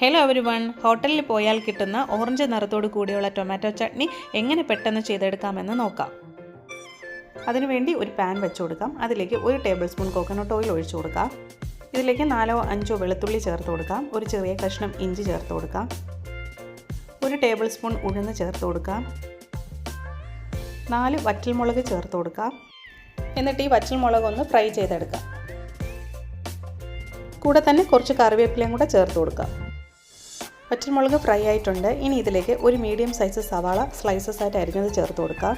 Hello every one ഹോട്ടലിൽ പോയാൽ കിട്ടുന്ന ഓറഞ്ച് നിറത്തോട് കൂടിയുള്ള ടൊമാറ്റോ ചട്നി എങ്ങനെ പെട്ടെന്ന് ചെയ്തെടുക്കാമെന്ന് നോക്കാം. അതിനുവേണ്ടി ഒരു പാൻ വെച്ച് കൊടുക്കാം. അതിലേക്ക് ഒരു ടേബിൾ സ്പൂൺ കോക്കനട്ട് ഓയിൽ ഒഴിച്ചു കൊടുക്കാം. ഇതിലേക്ക് നാലോ അഞ്ചോ വെളുത്തുള്ളി ചേർത്ത് കൊടുക്കാം. ഒരു ചെറിയ കഷ്ണം ഇഞ്ചി ചേർത്ത് കൊടുക്കാം. ഒരു ടേബിൾ സ്പൂൺ ഉഴുന്ന് ചേർത്ത് കൊടുക്കാം. നാല് വറ്റൽമുളക് ചേർത്ത് കൊടുക്കാം. എന്നിട്ട് ഈ വറ്റൽമുളക് ഒന്ന് ഫ്രൈ ചെയ്തെടുക്കാം. കൂടെ തന്നെ കുറച്ച് കറിവേപ്പിലയും കൂടെ ചേർത്ത് കൊടുക്കാം. പച്ചമുളക് ഫ്രൈ ആയിട്ടുണ്ട്. ഇനി ഇതിലേക്ക് ഒരു മീഡിയം സൈസ് സവാള സ്ലൈസസ് ആയിട്ട് അരിഞ്ഞത് ചേർത്ത് കൊടുക്കാം.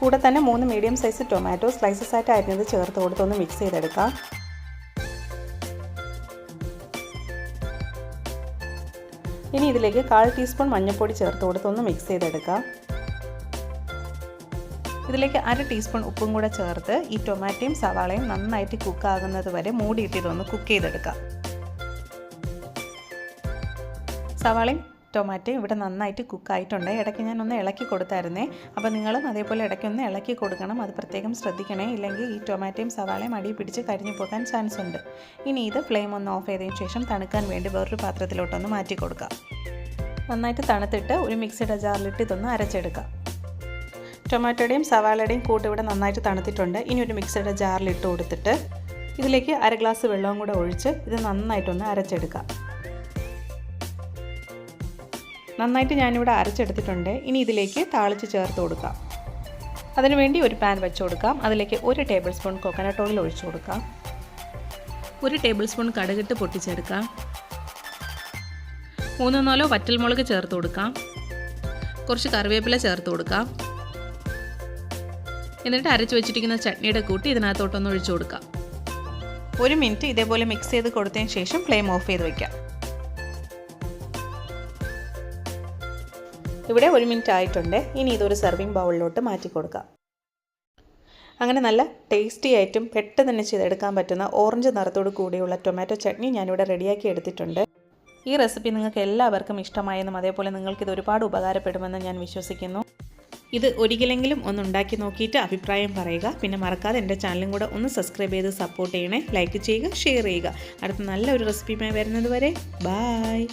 കൂടെ തന്നെ മൂന്ന് മീഡിയം സൈസ് ടൊമാറ്റോ സ്ലൈസസ് ആയിട്ട് അരിഞ്ഞത് ചേർത്ത് കൊടുത്തൊന്ന് മിക്സ് ചെയ്തെടുക്കാം. ഇനി ഇതിലേക്ക് കാൽ ടീസ്പൂൺ മഞ്ഞൾപ്പൊടി ചേർത്ത് കൊടുത്തൊന്ന് മിക്സ് ചെയ്തെടുക്കാം. ഇതിലേക്ക് അര ടീസ്പൂൺ ഉപ്പും കൂടെ ചേർത്ത് ഈ ടൊമാറ്റോയും സവാളയും നന്നായിട്ട് കുക്കാകുന്നത് വരെ മൂടിയിട്ട് ഇതൊന്ന് കുക്ക് ചെയ്തെടുക്കാം. സവാളയും ടൊമാറ്റോയും ഇവിടെ നന്നായിട്ട് കുക്കായിട്ടുണ്ട്. ഇടയ്ക്ക് ഞാൻ ഒന്ന് ഇളക്കി കൊടുത്തായിരുന്നേ. അപ്പോൾ നിങ്ങളും അതേപോലെ ഇടയ്ക്ക് ഒന്ന് ഇളക്കി കൊടുക്കണം. അത് പ്രത്യേകം ശ്രദ്ധിക്കണേ. ഇല്ലെങ്കിൽ ഈ ടൊമാറ്റോയും സവാളയും അടി പിടിച്ച് കരിഞ്ഞു പോകാൻ ചാൻസ് ഉണ്ട്. ഇനി ഇത് ഫ്ലെയിം ഒന്ന് ഓഫ് ചെയ്തതിന് ശേഷം തണുക്കാൻ വേണ്ടി വേറൊരു പാത്രത്തിലോട്ടൊന്ന് മാറ്റി കൊടുക്കാം. നന്നായിട്ട് തണുത്തിട്ട് ഒരു മിക്സിയുടെ ജാറിലിട്ട് ഇതൊന്ന് അരച്ചെടുക്കാം. ടൊമാറ്റോയുടെയും സവാളയുടെയും കൂട്ട് ഇവിടെ നന്നായിട്ട് തണുത്തിട്ടുണ്ട്. ഇനി ഒരു മിക്സിയുടെ ജാറിലിട്ട് കൊടുത്തിട്ട് ഇതിലേക്ക് അര ഗ്ലാസ് വെള്ളവും കൂടെ ഒഴിച്ച് ഇത് നന്നായിട്ടൊന്ന് അരച്ചെടുക്കാം. നന്നായിട്ട് ഞാനിവിടെ അരച്ചെടുത്തിട്ടുണ്ട്. ഇനി ഇതിലേക്ക് താളിച്ച് ചേർത്ത് കൊടുക്കാം. അതിനുവേണ്ടി ഒരു പാൻ വെച്ച് കൊടുക്കാം. അതിലേക്ക് ഒരു ടേബിൾ സ്പൂൺ കോക്കനട്ട് ഓയിൽ ഒഴിച്ചു കൊടുക്കാം. ഒരു ടേബിൾ സ്പൂൺ കടുകിട്ട് പൊട്ടിച്ചെടുക്കാം. മൂന്നോ നാലോ വറ്റൽമുളക് ചേർത്ത് കൊടുക്കാം. കുറച്ച് കറിവേപ്പില ചേർത്ത് കൊടുക്കാം. എന്നിട്ട് അരച്ച് വെച്ചിരിക്കുന്ന ചട്നിയുടെ കൂട്ടി ഇതിനകത്തോട്ടൊന്ന് ഒഴിച്ചു കൊടുക്കാം. ഒരു മിനിറ്റ് ഇതേപോലെ മിക്സ് ചെയ്ത് കൊടുത്തതിന് ശേഷം ഫ്ലെയിം ഓഫ് ചെയ്ത് വെക്കാം. ഇവിടെ ഒരു മിനിറ്റ് ആയിട്ടുണ്ട്. ഇനി ഇതൊരു സെർവിങ് ബൗളിലോട്ട് മാറ്റി കൊടുക്കാം. അങ്ങനെ നല്ല ടേസ്റ്റി ആയിട്ടും പെട്ടെന്ന് തന്നെ ചെയ്തെടുക്കാൻ പറ്റുന്ന ഓറഞ്ച് നിറത്തോട് കൂടിയുള്ള ടൊമാറ്റോ ചട്നി ഞാനിവിടെ റെഡിയാക്കി എടുത്തിട്ടുണ്ട്. ഈ റെസിപ്പി നിങ്ങൾക്ക് എല്ലാവർക്കും ഇഷ്ടമായെന്നും അതേപോലെ നിങ്ങൾക്കിത് ഒരുപാട് ഉപകാരപ്പെടുമെന്ന് ഞാൻ വിശ്വസിക്കുന്നു. ഇത് ഒരിക്കലെങ്കിലും ഒന്ന് ഉണ്ടാക്കി നോക്കിയിട്ട് അഭിപ്രായം പറയുക. പിന്നെ മറക്കാതെ എന്റെ ചാനലും കൂടെ ഒന്ന് സബ്സ്ക്രൈബ് ചെയ്ത് സപ്പോർട്ട് ചെയ്യണേ. ലൈക്ക് ചെയ്യുക ഷെയർ ചെയ്യുക. അടുത്ത നല്ലൊരു റെസിപ്പിയുമായി വരുന്നത് വരെ. ബായ്